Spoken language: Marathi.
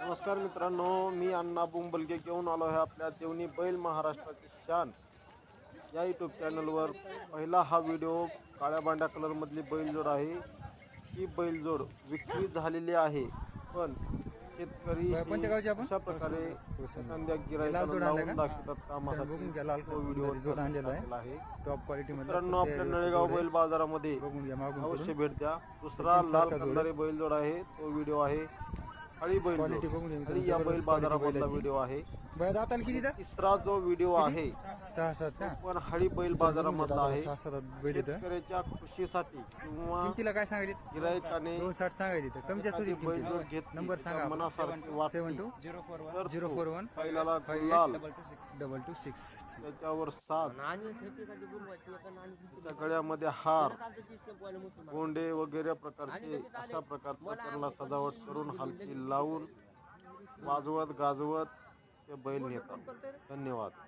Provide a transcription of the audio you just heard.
नमस्कार मित्रांनो मी अण्णा बुंबलगे घेऊन आलो आहे आपल्या देवणी बैल महाराष्ट्राची शान. या यूट्यूब चॅनलवर पहिला हा व्हिडिओ काळ्या बांड्या कलरमधली बैलजोड आहे. ही बैलजोड विक्री झालेली आहे. पण शेतकरी? अशा प्रकारे एखाद्या का? दाखवतात कामासाठी. तो व्हिडिओ आहे. टॉप क्वालिटी मित्रांनो आपल्या नळेगाव बैल बाजारामध्ये अवश्य. भेट द्या. दुसरा लाल कंदारी बैलजोड आहे. तो व्हिडिओ आहे. हळी बैल बघून हळी या बैल बाजारामधला व्हिडिओ आहे. दाताल किती इथं? तिसरा जो व्हिडिओ आहे सहा सात का पण हळी बैल बाजारामधला आहे. सहा सात बैल इथं. शेतकऱ्याच्या खुशीसाठी किंवा किमतीला काय सांगायचे? गिरायकाने दोन साठ सांगायचे इथं. कमीच्या एखादी सुधी बैलजोड घेतली नंबर सांगा मनासारखी सेवन वाटली टू. तर झिरो फोर वन. बैलाला गुलाल. डबल टू सिक्स त्याच्यावर साथ त्याच्या गळ्यामध्ये हार. गोंडे वगैरे प्रकारचे अशा प्रकारचं त्यांना सजावट करून हलकी लावून. वाजवत गाजवत. ते बैल नेतात धन्यवाद.